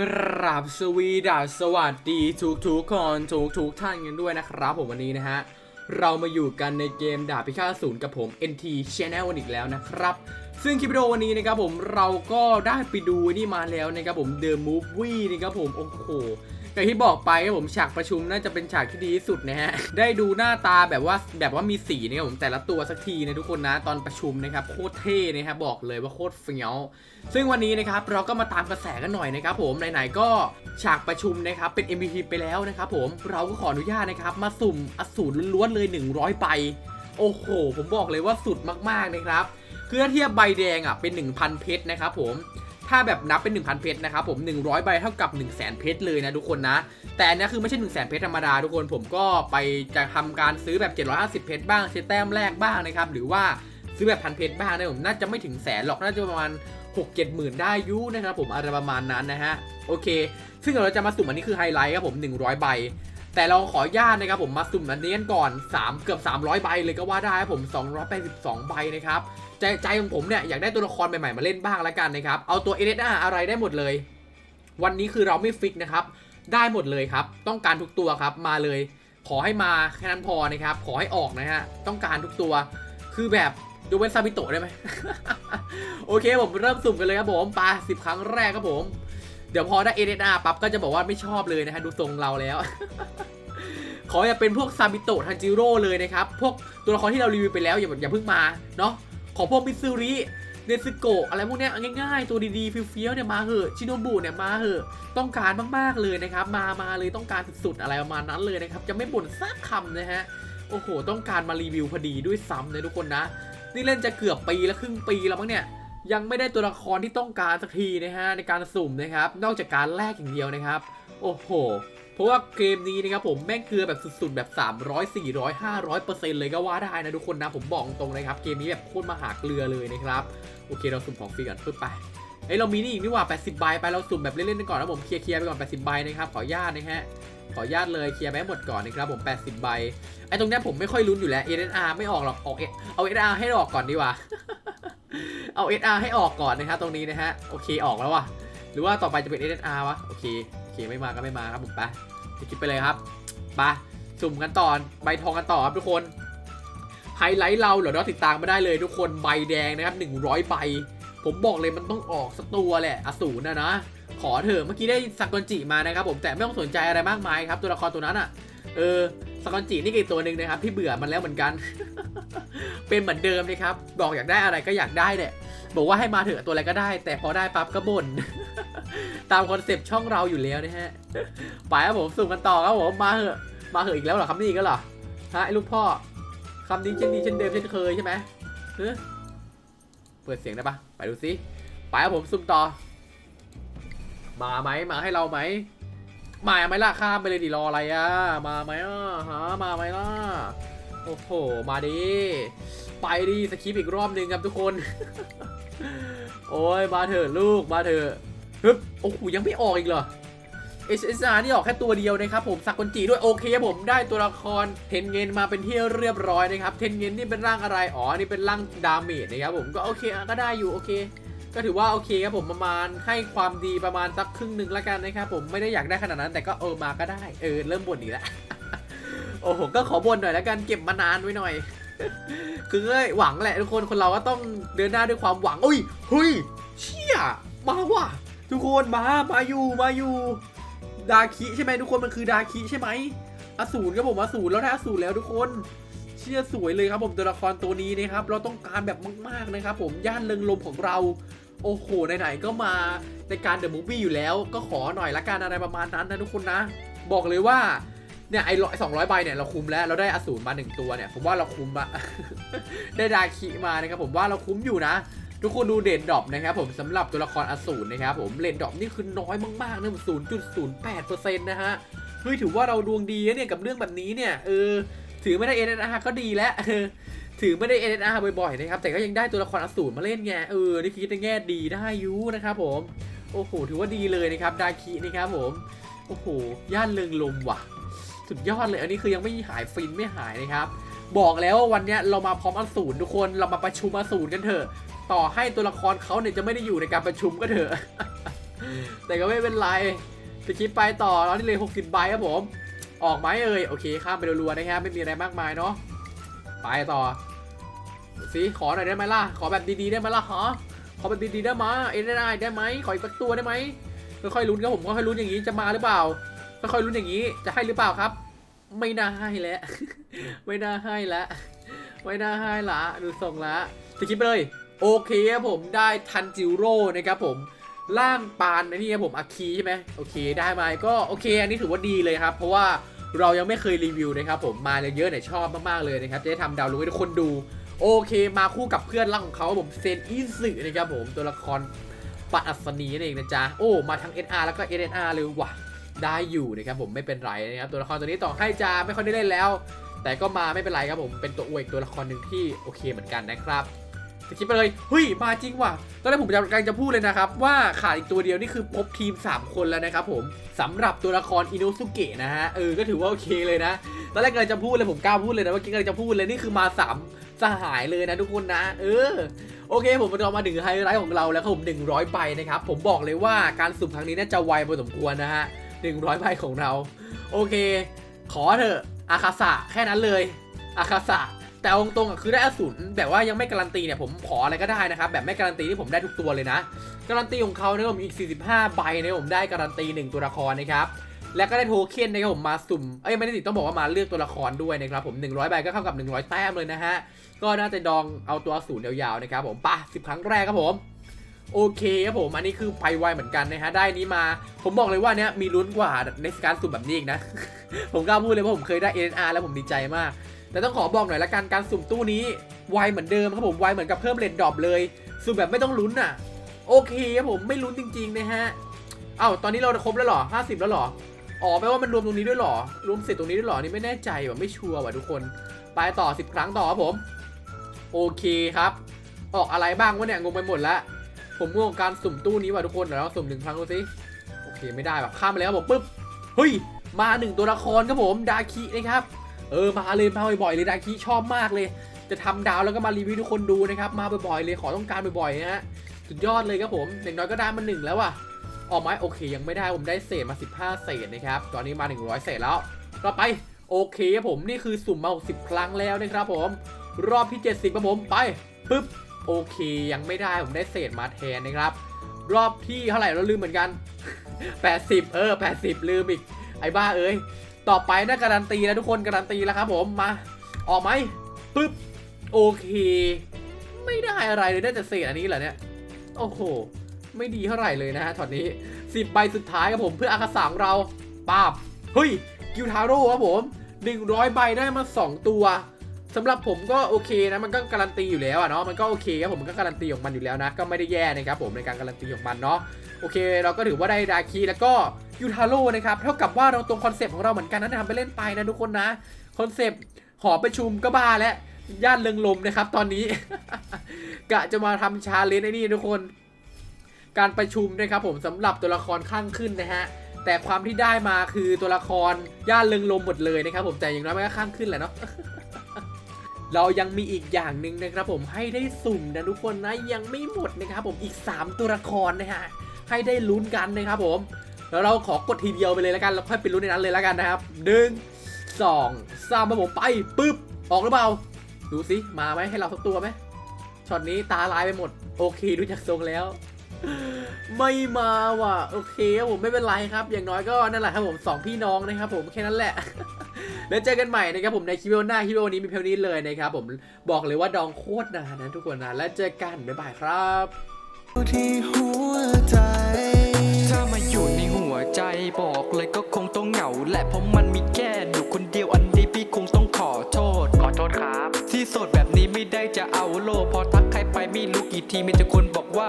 กราบสวีดัสสวัสดีทุกทุกคนทุกทุกท่านกันด้วยนะครับผมวันนี้นะฮะ เรามาอยู่กันในเกมดาบพิฆาตศูนย์กับผม NT Channel วันอีกแล้วนะครับ ซึ่งคลิปวิดีโอวันนี้นะครับผมเราก็ได้ไปดูนี่มาแล้วนะครับผม The Movie นะครับผม โอ้โห อย่างที่บอกไปครับผมฉากประชุมน่าจะเป็นฉากที่ดีที่สุดนะฮะ ได้ดูหน้าตาแบบว่าแบบว่ามีสีนะครับผมแต่ละตัวสักทีนะทุกคนนะตอนประชุมนะครับโคตรเท่นะครับบอกเลยว่าโคตรเฟี้ยว ซึ่งวันนี้นะครับเราก็มาตามกระแสกันหน่อยนะครับผมไหนๆก็ฉากประชุมนะครับเป็น MVP ไปแล้วนะครับผมเราก็ขออนุญาตนะครับมาสุ่มอสูรล้วนๆเลย 100ใบโอ้โห ผมบอกเลยว่าสุดมากๆนะครับคือถ้าเทียบใบแดงอะเป็น 1,000 เพชรนะครับผม ถ้าแบบนับเป็น 1,000 เพชรนะครับผม100 ใบเท่ากับ 1 0 0 0 0แเพชรเลยนะทุกคนนะ แต่อันนี้คือไม่ใช่ 1 0 0 0 0เพชรธรรมดาทุกคนผมก็ไปจะทำการซื้อแบบ 750 เพชรบ้างใช้แต้มแรกบ้างนะครับหรือว่าซื้อแบบพันเพชรบ้างนะผมน่าจะไม่ถึงแสนหรอกน่าจะประมาณ6 7หมื่นได้ยูนะครับผมอะไรประมาณนั้นนะฮะโอเค ซึ่งเราจะมาสุ่มอันนี้คือไฮไลท์ครับผม 100 ใบ แต่เราขออนุญาตนะครับผมมาสุ่มอันนี้กันก่อน 3 เกือบ 300 ใบเลยก็ว่าได้ครับผม 282 ใบนะครับ ใจใจของผมเนี่ยอยากได้ตัวละครใหม่ๆมาเล่นบ้างแล้วกันนะครับ เอาตัวเอเดอาอะไรได้หมดเลย วันนี้คือเราไม่ฟิกนะครับ ได้หมดเลยครับ ต้องการทุกตัวครับมาเลย ขอให้มาแค่นั้นพอนะครับ ขอให้ออกนะฮะ ต้องการทุกตัว คือแบบยกเว้นซาบิโตะได้ไหมโอเคผมเริ่มสุ่มกันเลยครับผมปลาสิบครั้งแรกครับผม เดี๋ยวพอได้เอเดอาปั๊บก็จะบอกว่าไม่ชอบเลยนะฮะดูทรงเราแล้ว ขออย่าเป็นพวกซาบิโตะทันจิโร่เลยนะครับ พวกตัวละครที่เรารีวิวไปแล้วอย่าอย่าเพิ่งมาเนาะ ขอพวกมิซูริเนซึโกะอะไรพวกนี้ง่ายๆ ตัวดีๆฟี้ยวๆเนี่ยมาเหอะชิโนบุเนี่ยมาเหอะต้องการมากๆเลยนะครับ มามาเลยต้องการสุดๆอะไรประมาณนั้นเลยนะครับ จะไม่บ่นสักคำนะฮะโอ้โห ต้องการมารีวิวพอดีด้วยซ้ำนะทุกคนนะ นี่เล่นจะเกือบปีแล้วครึ่งปีแล้วมั้งเนี่ยยังไม่ได้ตัวละครที่ต้องการสักทีนะฮะในการสุ่มนะครับ นอกจากการแลกอย่างเดียวนะครับ โอ้โห เพราะว่าเกมนี้นะครับผมแม่งเกลือแบบสุดๆแบบ 300 400 500เปอร์เซ็นต์เลยก็ว่าได้นะทุกคนนะผมบอกตรงๆนะครับเกมนี้แบบโคตรมหาเกลือเลยนะครับโอเคเราสุ่มของฟรีก่อนปึ๊บไปเอ้ยเรามีนี่อีกนี่ว่า 80 ใบไปเราสุ่มแบบเล่นๆกันก่อนนะผมเคลียร์ๆไปก่อน 80 ใบนะครับขออนุญาตนะฮะขออนุญาตเลยเคลียร์ไปให้หมดก่อนนะครับผม 80 ใบไอ้ตรงเนี้ยผมไม่ค่อยลุ้นอยู่แล้ว SR ไม่ออกหรอกออกเอา SR ให้ออกก่อนดีกว่าเอา SR ให้ออกก่อนนะครับตรงนี้นะฮะโอเคออกแล้วว่ะหรือว่าต่อไปจะเป็น SR วะโอเค เคไม่มาก็ไม่มาครับผมไปคิดไปเลยครับไปสุ่มกันต่อใบทองกันต่อครับทุกคนไฮไลท์เราเหรอเนาะติดตามมาได้เลยทุกคนใบแดงนะครับ100ใบผมบอกเลยมันต้องออกสักตัวแหละอสูรนะนะ ขอเถอะเมื่อกี้ได้สากอนจิมานะครับผมแต่ไม่ต้องสนใจอะไรมากมายครับ ตัวละครตัวนั้นอะเออสากอนจินี่ก็อีกตัวหนึ่งนะครับที่เบื่อมันแล้วเหมือนกัน เป็นเหมือนเดิมนะครับบอกอยากได้อะไรก็อยากได้แหละบอกว่าให้มาเถอะตัวอะไรก็ได้ แต่พอได้ปั๊บก็บ่น ตามคอนเซปต์ช่องเราอยู่แล้วนะฮะ ไปครับผมสุ่มกันต่อครับผม มาเถอะ มาเถอะอีกแล้วเหรอคำนี้อีกแล้วเหรอ ฮะไอ้ลูกพ่อคำนี้เช่นนี้เช่นเดิมเช่นเคยใช่ไหมเฮ้เปิดเสียงได้ปะไปดูซิไปครับผมสุ่มต่อ มาไหมมาให้เราไหมมาไหมล่ะข้ามไปเลยดิรออะไรอะ มาไหมอะฮะมาไหมล่ะ โอ้โห มาดิ ไปดิสคริปอีกรอบหนึ่งครับทุกคน โอ้ยมาเถอะลูกมาเถอะ ฮึบโอ้โหยังไม่ออกอีกเหรอ SSR นี่ออกแค่ตัวเดียวนะครับผมสักคนจีด้วยโอเคครับผมได้ตัวละครเทนเงินมาเป็นที่เรียบร้อยนะครับเทนเงินนี่เป็นร่างอะไรอ๋อนี่เป็นร่างดาเมจนะครับผมก็โอเคก็ได้อยู่โอเค ก็ถือว่าโอเคครับผมประมาณให้ความดีประมาณสักครึ่งหนึ่งล้วกันนะครับผมไม่ได้อยากได้ขนาดนั้น แต่ก็เออมาก็ได้เออเริ่มบ่นอีกแล้วโอ้โหก็ขอบ่นหน่อยล้วกันเก็บมานานไว้หน่อย คือหวังแหละทุกคนคนเราก็ต้องเดินหน้าด้วยความหวังอุ้ยเฮ้ยเชี่ยมาว่ะ ทุกคนมา มาอยู่มาอยู่ดาคิใช่ไหมทุกคนมันคือดาคิใช่ไหมอสูรครับผมอสูรแล้วได้อสูรแล้วทุกคน เชี่ยสวยเลยครับผมตัวละครตัวนี้นะครับ เราต้องการแบบมากๆนะครับ ผมย่านเริงลมของเราโอ้โหไหนๆก็มาในการเดอะมูฟวี่อยู่แล้ว ก็ขอหน่อยละกันอะไรประมาณนั้นนะทุกคนนะ บอกเลยว่าเนี่ยไอ้ร้อยสองร้อยใบเนี่ยเราคุมแล้วเราได้อสูรมาหนึ่งตัวเนี่ยผมว่าเราคุมอะได้ดาคิมานะครับผมว่าเราคุ้มอยู่นะ ทุกคนดูเด่นดรอปนะครับผมสำหรับตัวละครอสูรนะครับผมเลนดรอปนี่คือน้อยมากๆนะศูนย์จุดศูนย์แปดเปอร์เซ็นต์นะฮะเฮ้ยถือว่าเราดวงดีเนี่ยกับเรื่องแบบนี้เนี่ยเออถือไม่ได้ NNR ก็ดีแล้วถือไม่ได้ NNR บ่อยๆนะครับแต่ก็ยังได้ตัวละครอสูรมาเล่นไงเออนี่คิดในแง่ดีได้ยูนะครับผมโอ้โหถือว่าดีเลยนะครับดาคินะครับผมโอ้โหย่านเริงลมว่ะ สุดยอดเลยอันนี้คือยังไม่หายฟินไม่หายนะครับบอกแล้วว่าวันเนี้ยเรามาพร้อมอสูรทุกคนเรามาประชุมอสูรกันเถอะ ต่อให้ตัวละครเขาเนี่ยจะไม่ได้อยู่ในการประชุมก็เถอะ แต่ก็ไม่เป็นไรสคริปต์ไปต่อเราที่เหลย 60 ใบครับผม ออกไหมเอ่ย โอเค ข้ามไปรัวๆนะครับ ไม่มีอะไรมากมายเนาะ ไปต่อสิขอหน่อยได้ไหมล่ะ ขอแบบดีๆได้ไหมล่ะฮะขอแบบดีๆได้ไหมเอ็นได้ได้ไหมขออีกสักตัวได้ไหมค่อยๆลุ้นครับผมค่อยๆลุ้นอย่างนี้จะมาหรือเปล่าค่อยๆลุ้นอย่างนี้จะให้หรือเปล่าครับ ไม่น่าให้แล้ว ไม่น่าให้แล้วไม่น่าให้ละดูทรงละสคริปต์ไปเลย โอเคครับผมได้ทันจิโร่นะครับผมล่างปานนะนี่ครับผมอาคีใช่ไหมโอเคได้มาก็โอเค อันนี้ถือว่าดีเลยครับ เพราะว่าเรายังไม่เคยรีวิวนะครับผมมาเยอะๆเนี่ยชอบมากๆเลยนะครับจะได้ทำดาวน์โหลดให้ทุกคนดู โอเคมาคู่กับเพื่อนรักของเขาผมเซนอิสึนะครับผมตัวละครปัดอัศนีนั่นเองนะจ๊ะโอ้มาทั้ง NR แล้วก็ NR เลยว่ะได้อยู่นะครับผมไม่เป็นไรนะครับตัวละครตัวนี้ต่อให้จะไม่ค่อยได้เล่นแล้ว แต่ก็มาไม่เป็นไรครับผมเป็นตัวอวยอีกตัวละครหนึ่งที่โอเคเหมือนกันนะครับ คิปไปเลยเฮ้ยมาจริงว่ะตอนแรกผมจะกำลังจะพูดเลยนะครับ ว่าขาดอีกตัวเดียวนี่คือครบทีม 3 คนแล้วนะครับผมสำหรับตัวละครอินโนสุเกะนะฮะเออก็ถือว่าโอเคเลยนะตอนแรกกำลังจะพูดเลยผมกล้าพูดเลยนะเมื่อกี้กำลังจะพูดเลยนี่คือมาสามสหายเลยนะทุกคนนะ เออ โอเค ผมเรามาถึงไฮไลท์ของเราแล้วครับผม100ใบนะครับ ผมบอกเลยว่าการสุ่มครั้งนี้น่าจะไวพอสมควรนะฮะ100ใบของเรา โอเค ขอเถอะอาคาสะแค่นั้นเลยอาคาสะ แต่อาตรงๆอะคือได้อสูรแบบว่ายังไม่การันตีเนี่ยผมขออะไรก็ได้นะครับแบบไม่การันตีที่ผมได้ทุกตัวเลยนะ การันตีของเขาเนี่ยผมอีก 45 ใบเนี่ยผมได้การันตี 1 ตัวละครนะครับแล้วก็ได้โทเค็นนะครับผมมาสุ่มเอ้ยไม่ได้ติดต้องบอกว่ามาเลือกตัวละครด้วยนะครับผม100ใบก็เข้ากับ 100 แต้มเลยนะฮะก็น่าจะดองเอาตัวศูนย์ยาวๆนะครับผมป่ะ10 ครั้งแรกครับผมโอเคครับผม อันนี้คือไปไวเหมือนกันนะฮะ ได้นี้มา ผมบอกเลยว่าเนี้ยมีลุ้นกว่าในการสุ่มแบบนี้อีกนะ ผมกล้าพูดเลยว่าผมเคยได้ NR แล้วผมดีใจมาก แต่ต้องขอบอกหน่อยละกันการสุ่มตู้นี้ไวเหมือนเดิมครับผมไวเหมือนกับเพิ่มเลนดรอปเลย สุ่มแบบไม่ต้องลุ้นอะ โอเคครับผมไม่ลุ้นจริงๆนะฮะเอ้าตอนนี้เราครบแล้วหรอ 50 แล้วหรออ๋อแปลว่ามันรวมตรงนี้ด้วยหรอ รวมเสร็จตรงนี้ด้วยหรอนี่ไม่แน่ใจว่ะไม่ชัวร์ว่ะทุกคน ไปต่อ 10 ครั้งต่อครับผม โอเคครับ ออกอะไรบ้างวะเนี่ยงงไปหมดล้วผมงงกับการสุ่มตู้นี้ว่ะทุกคนเดี๋ยวเราสุ่มหนึ่งครั้งดูสิโอเคไม่ได้แบบข้ามไปเลยครับผมปุ๊บเฮ้ยมาหนึ่งตัวละครครับผมดาคินะครับ เออมาเลยมาบ่อยๆเลยดาคิชอบมากเลย จะทำดาวแล้วก็มารีวิวทุกคนดูนะครับมาบ่อยๆเลยขอต้องการบ่อยๆนะฮะสุดยอดเลยครับผมอย่างน้อยก็ได้มาหนึ่งแล้วว่ะออกไหมโอเคยังไม่ได้ผมได้เศษมา 15 เศษนะครับตอนนี้มา 100 เศษแล้วต่อไปโอเคครับผมนี่คือสุ่มมา 60 ครั้งแล้วนะครับผมรอบที่ 70ครับผมไปปึ๊บโอเคยังไม่ได้ผมได้เศษมาแทนนะครับรอบที่เท่าไหร่เราลืมเหมือนกัน 80 เออ 80 ลืมอีกไอ้บ้าเอ้ย ต่อไปน่าการันตีแล้วทุกคนการันตีแล้วครับผมมาออกไหมปึ๊บโอเค ไม่ได้อะไรเลยได้แต่เศษอันนี้เหรอเนี่ยโอ้โหไม่ดีเท่าไหร่เลยนะฮะช็อตนี้10ใบสุดท้ายครับผมเพื่ออาคาสาของเราปาบเฮ้ยกิวทาโร่ครับผม100ใบได้มา2ตัวสำหรับผมก็โอเคนะมันก็การันตีอยู่แล้วอะเนาะมันก็โอเคครับผมมันก็การันตีของมันอยู่แล้วนะ ก็ไม่ได้แย่นะครับผมในการการันตีของมันเนาะโอเค เราก็ถือว่าได้ดาคีแล้วก็ยูทาโร่นะครับเท่ากับว่าเราตรงคอนเซปต์ของเราเหมือนกันนะทำไปเล่นไปนะทุกคนนะคอนเซปต์หอประชุมก็บ้าแล้วย่านเริงลมนะครับ ตอนนี้ กะจะมาทำชาเลนจ์ไอ้นี่ทุกคน การประชุมนะครับผมสำหรับตัวละครข้างขึ้นนะฮะแต่ความที่ได้มาคือตัวละครย่านเริงลมหมดเลยนะครับผมแต่อย่างน้อยมันก็ข้างขึ้นแหละเนาะเรายังมีอีกอย่างหนึ่งนะครับผมให้ได้สุ่มนะทุกคนนะยังไม่หมดนะครับผมอีก 3 ตัวละครนะฮะให้ได้ลุ้นกันนะครับผม แล้วเราขอกดทีเดียวไปเลยแล้วกันแล้วค่อยไปลุ้นในนั้นเลยแล้วกันนะครับหนึ่งสองสามมาผมไปปึ๊บออกหรือเปล่าดูสิมาไหมให้เราสักตัวไหมช็อตนี้ตาลายไปหมด โอเคดูจากทรงแล้ว ไม่มาว่ะโอเคครับผมไม่เป็นไรครับ อย่างน้อยก็นั่นแหละครับผมสองพี่น้องนะครับผมแค่นั้นแหละ แล้วเจอกันใหม่นะครับผมในคลิปวิดีโอหน้าคลิปวิดีโอนี้มีเพียงนี้เลยนะครับผมบอกเลยว่าดองโคตรนานนะทุกคนนะแล้วเจอกันบ๊ายบายครับที่หัวใจ บอกเลยก็คงต้องเหงาแหละเพราะมันมีแค่อยู่คนเดียวอันนี้พี่คงต้องขอโทษ ขอโทษครับ ที่โสดแบบนี้ไม่ได้จะเอาโลกพอทักใครไปไม่รู้กี่ทีมีแต่คนบอกว่า